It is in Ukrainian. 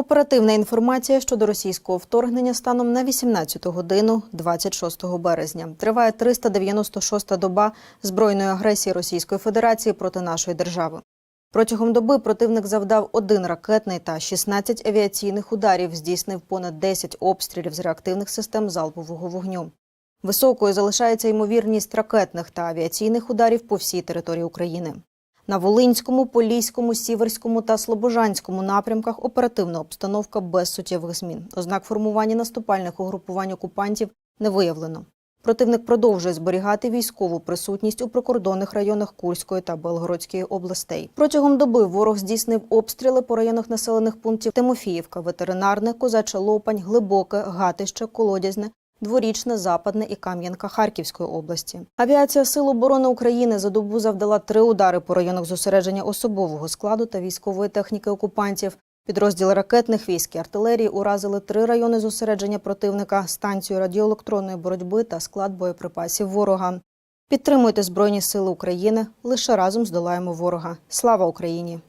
Оперативна інформація щодо російського вторгнення станом на 18 годину 26 березня. Триває 396-та доба збройної агресії Російської Федерації проти нашої держави. Протягом доби противник завдав один ракетний та 16 авіаційних ударів, здійснив понад 10 обстрілів з реактивних систем залпового вогню. Високою залишається ймовірність ракетних та авіаційних ударів по всій території України. На Волинському, Поліському, Сіверському та Слобожанському напрямках оперативна обстановка без суттєвих змін. Ознак формування наступальних угрупувань окупантів не виявлено. Противник продовжує зберігати військову присутність у прикордонних районах Курської та Белгородської областей. Протягом доби ворог здійснив обстріли по районах населених пунктів Тимофіївка, ветеринарне, Козача Лопань, Глибоке, Гатище, Колодязне, Дворічне, Западне і Кам'янка Харківської області. Авіація Сил оборони України за добу завдала три удари по районах зосередження особового складу та військової техніки окупантів. Підрозділи ракетних військ і артилерії уразили три райони зосередження противника, станцію радіоелектронної боротьби та склад боєприпасів ворога. Підтримуйте Збройні Сили України. Лише разом здолаємо ворога. Слава Україні!